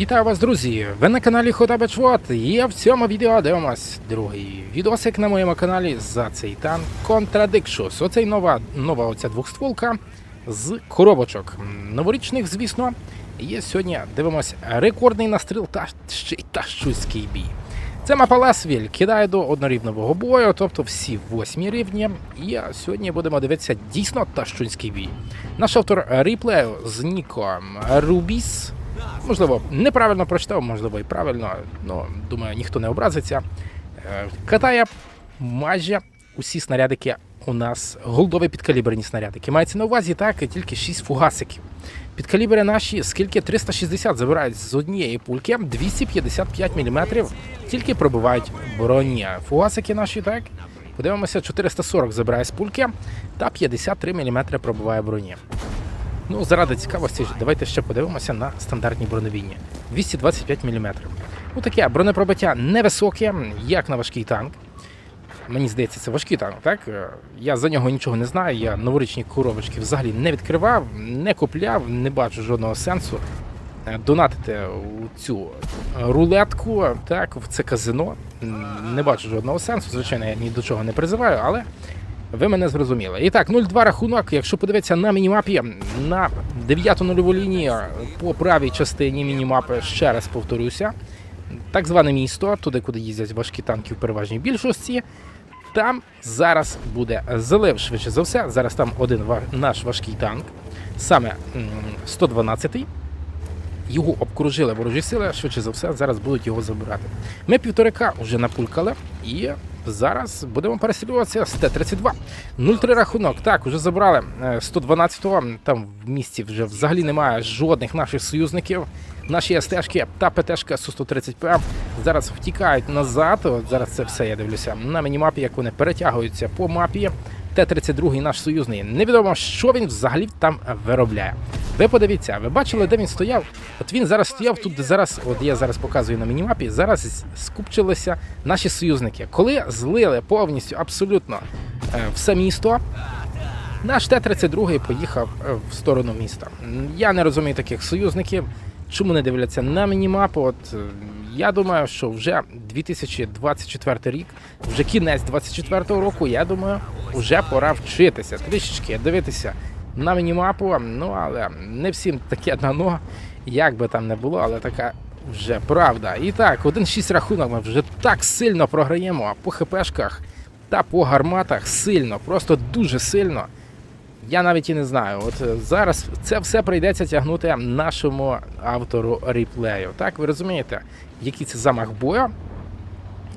Вітаю вас, друзі! Ви на каналі Хотабечвот і в цьому відео дивимось другий відосик на моєму каналі за цей танк Contradictions. Оцей нова, нова оця двохстволка з коробочок. Новорічних, звісно. І сьогодні дивимось рекордний настріл та ще й тащуський бій. Це мапа Ласвіль кидає до однорівнового бою, тобто всі восьмі рівні. І сьогодні будемо дивитися дійсно тащунський бій. Наш автор реплею з Ніком Рубіс. Можливо, неправильно прочитав, можливо, і правильно. Ну, думаю, ніхто не образиться. Е, Катає майже усі снарядики у нас голдові підкаліберні снарядики. Мається на увазі так, тільки 6 фугасиків. Підкалібри наші, скільки 360 забирають з однієї пульки, 255 мм тільки пробивають броні. Фугасики наші, так. Подивимося, 440 забирає з пульки та 53 мм пробиває броні. Ну, заради цікавості, давайте ще подивимося на стандартні броневійні. 225 мм. Ну таке бронепробиття невисоке, як на важкий танк. Мені здається, це важкий танк, так? Е, Я за нього нічого не знаю. Я новорічні коробочки взагалі не відкривав, не купляв, не бачу жодного сенсу е, донатити у цю рулетку, так, в це казино. Не бачу жодного сенсу. Звичайно, я ні до чого не призиваю, але ви мене зрозуміли. І так, 0-2 рахунок. Якщо подивитися на мінімапі на 9-ту нульову лінію по правій частині мінімапи, ще раз повторюся. Так зване місто, туди, куди їздять важкі танки в переважній більшості. Там зараз буде залив, швидше за все. Зараз там один наш важкий танк, саме 112-й. Його обкружили ворожі сили, швидше за все, зараз будуть його забирати. Ми півторика вже напулькали і зараз будемо переслідуватися з Т-32. 0-3 рахунок. Так, вже забрали е, 112-го. Там в місті вже взагалі немає жодних наших союзників. Наші СТшки та ПТшка Су-130П зараз втікають назад. От зараз це все я дивлюся на мінімапі, як вони перетягуються по мапі. Т-32 наш союзний. Невідомо, що він взагалі там виробляє. Ви подивіться, ви бачили, де він стояв? От він зараз стояв тут, де зараз, от я зараз показую на мінімапі, зараз скупчилися наші союзники. Коли злили повністю абсолютно е, все місто, наш Т-32 поїхав е, в сторону міста. Я не розумію таких союзників. Чому не дивляться на мінімапу? От е, я думаю, що вже 2024 рік, вже кінець 2024 року, я думаю, вже пора вчитися трішечки дивитися на мінімапу. Ну але не всім таке дано, як би там не було, але така вже правда. І так, 1-6 рахунок ми вже так сильно програємо а по хпшках та по гарматах сильно, просто дуже сильно. Я навіть і не знаю. От е, зараз це все прийдеться тягнути нашому автору реплею. Так, ви розумієте, який це замах бою?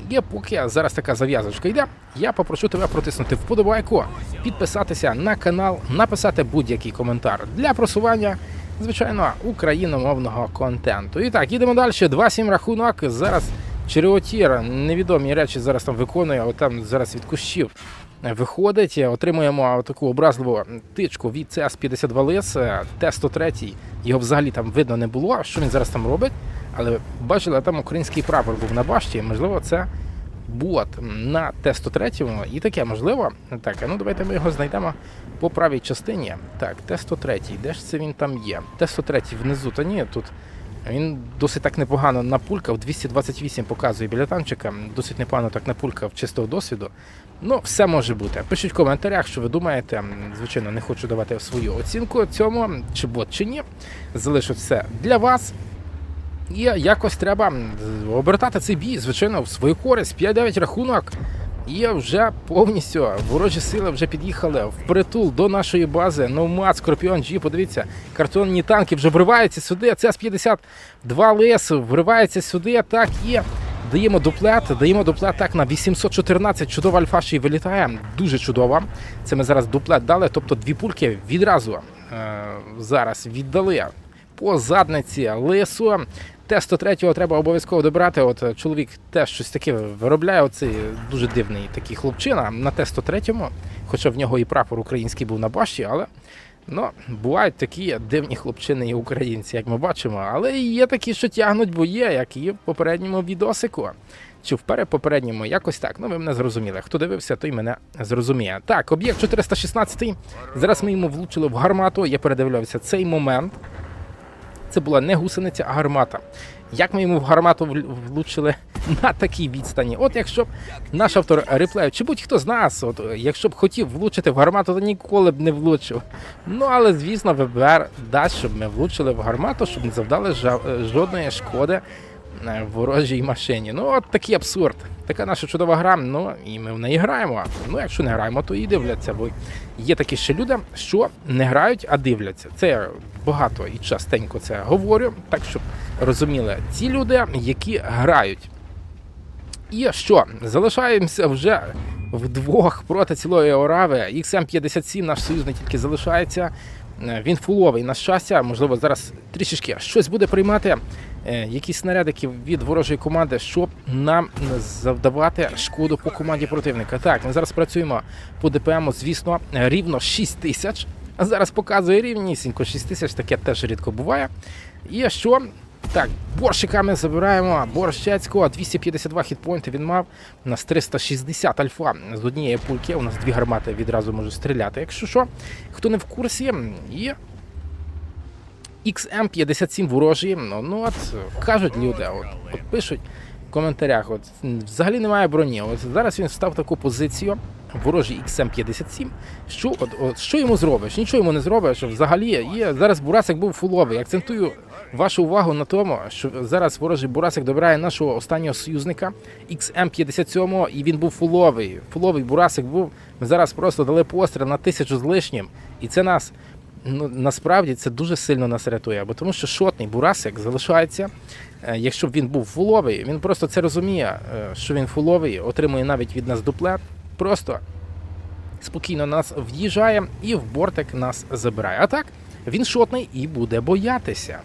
І поки зараз така зав'язочка йде, я попрошу тебе протиснути вподобайку, підписатися на канал, написати будь-який коментар для просування, звичайно, україномовного контенту. І так, їдемо далі. 2-7 рахунок. Зараз Череотір невідомі речі зараз там виконує, от там зараз від кущів виходить. Отримуємо таку образливу тичку від ЦС-52 ЛИС, Т-103. Його взагалі там видно не було, що він зараз там робить. Але бачили, там український прапор був на башті. Можливо, це бот на Т-103. І таке можливо. Так, ну давайте ми його знайдемо по правій частині. Так, Т-103. Де ж це він там є? Т-103 внизу, та ні, тут. Він досить так непогано напулькав, 228 показує біля танчика, досить непогано так напулькав чистого досвіду. Ну, все може бути. Пишіть в коментарях, що ви думаєте. Звичайно, не хочу давати свою оцінку цьому, чи бот, чи ні. Залишу все для вас. І якось треба обертати цей бій, звичайно, в свою користь. 5-9 рахунок. І вже повністю ворожі сили вже під'їхали в притул до нашої бази. Номад, Скорпіон G, подивіться, картонні танки вже вриваються сюди. ЦС-52 ЛС вривається сюди. Так і даємо дуплет. Даємо дуплет так на 814. Чудова альфа ще й вилітає. Дуже чудова. Це ми зараз дуплет дали. Тобто дві пульки відразу е, зараз віддали по задниці лису. Т-103 треба обов'язково добрати. От е, чоловік теж щось таке виробляє. Оцей дуже дивний такий хлопчина на Т-103, хоча в нього і прапор український був на башті, але ну, бувають такі дивні хлопчини і українці, як ми бачимо. Але є такі, що тягнуть бої, як і в попередньому відосику. Чи в перепопередньому, якось так. Ну, ви мене зрозуміли. Хто дивився, той мене зрозуміє. Так, об'єкт 416. Зараз ми йому влучили в гармату. Я передивлявся цей момент. це була не гусениця, а гармата. Як ми йому в гармату влучили на такій відстані? От якщо б наш автор реплею, чи будь-хто з нас, от якщо б хотів влучити в гармату, то ніколи б не влучив. Ну але звісно, ВБР дасть, щоб ми влучили в гармату, щоб не завдали жодної шкоди е, ворожій машині. Ну от такий абсурд. Така наша чудова гра. Ну і ми в неї граємо. Ну якщо не граємо, то і дивляться. Бо є такі ще люди, що не грають, а дивляться. Це багато і частенько це говорю, так щоб розуміли ці люди, які грають. І що? Залишаємося вже вдвох проти цілої Орави. XM57 наш союзник тільки залишається. Е, Він фуловий, на щастя, можливо, зараз трішечки щось буде приймати, е, якісь снарядики від ворожої команди, щоб нам завдавати шкоду по команді противника. Так, ми зараз працюємо по ДПМу, звісно, рівно 6 тисяч. А зараз показує рівнісінько 6 тисяч, таке теж рідко буває. І що? Так, борщиками забираємо борщацького, 252 хітпойнти він мав. У нас 360 альфа з однієї пульки. У нас дві гармати відразу можуть стріляти. Якщо що, хто не в курсі, і XM57 ворожі. Ну, ну от кажуть люди, от, от пишуть в коментарях, от взагалі немає броні. От зараз він став таку позицію. Ворожий XM57, що от, от що йому зробиш? Нічого йому не зробиш. Взагалі, і зараз Бурасик був фуловий. Акцентую вашу увагу на тому, що зараз ворожий Бурасик добирає нашого останнього союзника XM57, і він був фуловий. Фуловий Бурасик був. Ми зараз просто дали постріл на тисячу з лишнім, і це нас ну насправді це дуже сильно нас рятує, бо тому що шотний Бурасик залишається. е, Якщо б він був фуловий, він просто це розуміє, е, що він фуловий, отримує навіть від нас дуплет. Просто спокійно нас в'їжджає і в бортик нас забирає. А так, він шотний і буде боятися.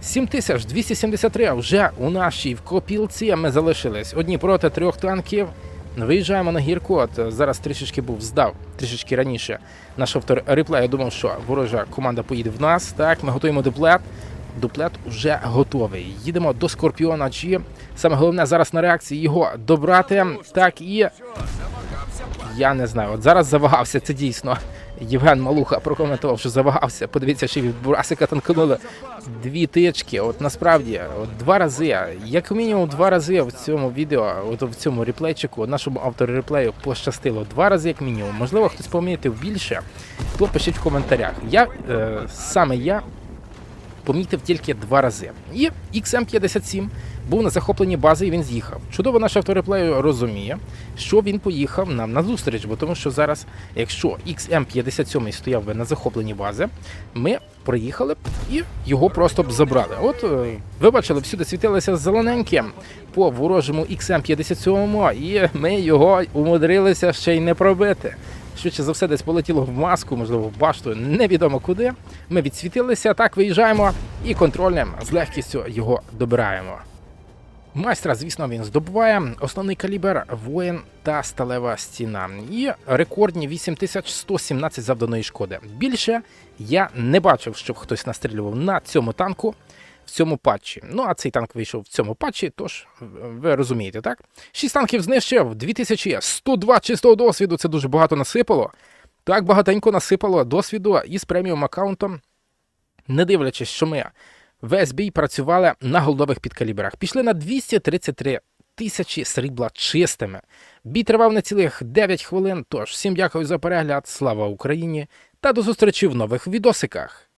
7273 вже у нашій в копілці ми залишились одні проти трьох танків. Виїжджаємо на гірку. От е, зараз трішечки був здав, трішечки раніше. Наш автор реплею думав, що ворожа команда поїде в нас. Так, ми готуємо дуплет. Дуплет вже готовий. Їдемо до Скорпіона G. Саме головне зараз на реакції його добрати. Так і я не знаю. От зараз завагався. Це дійсно. Євген Малуха прокоментував, що завагався. Подивіться, що від Бурасика танкнули дві тички. От насправді, от два рази, як мінімум два рази в цьому відео, от в цьому реплейчику, нашому автору реплею пощастило. Два рази, як мінімум. Можливо, хтось помітив більше, то пишіть в коментарях. Я е, саме я помітив тільки два рази. І XM57 був на захопленні бази і він з'їхав. Чудово наш автореплею розуміє, що він поїхав нам на зустріч, бо тому що зараз, якщо XM57 стояв би на захопленні бази, ми приїхали б і його просто б забрали. От е, ви бачили, всюди світилося зелененьке по ворожому XM57, і ми його умудрилися ще й не пробити. Швидше за все, десь полетіло в маску, можливо, в башту, невідомо куди. Ми відсвітилися, так виїжджаємо і контрольним з легкістю його добираємо. Майстра, звісно, він здобуває основний калібр, воїн та сталева стіна. І рекордні 8117 завданої шкоди. Більше я не бачив, щоб хтось настрілював на цьому танку в цьому патчі. Ну а цей танк вийшов в цьому патчі, тож ви розумієте, так? Шість танків знищив, 2102 чистого досвіду. Це дуже багато насипало. Так багатенько насипало досвіду із преміум аккаунтом, не дивлячись, що ми весь бій працювали на голдових підкаліберах. Пішли на 233 тисячі срібла чистими. Бій тривав на цілих 9 хвилин. Тож всім дякую за перегляд. Слава Україні! Та до зустрічі в нових відосиках.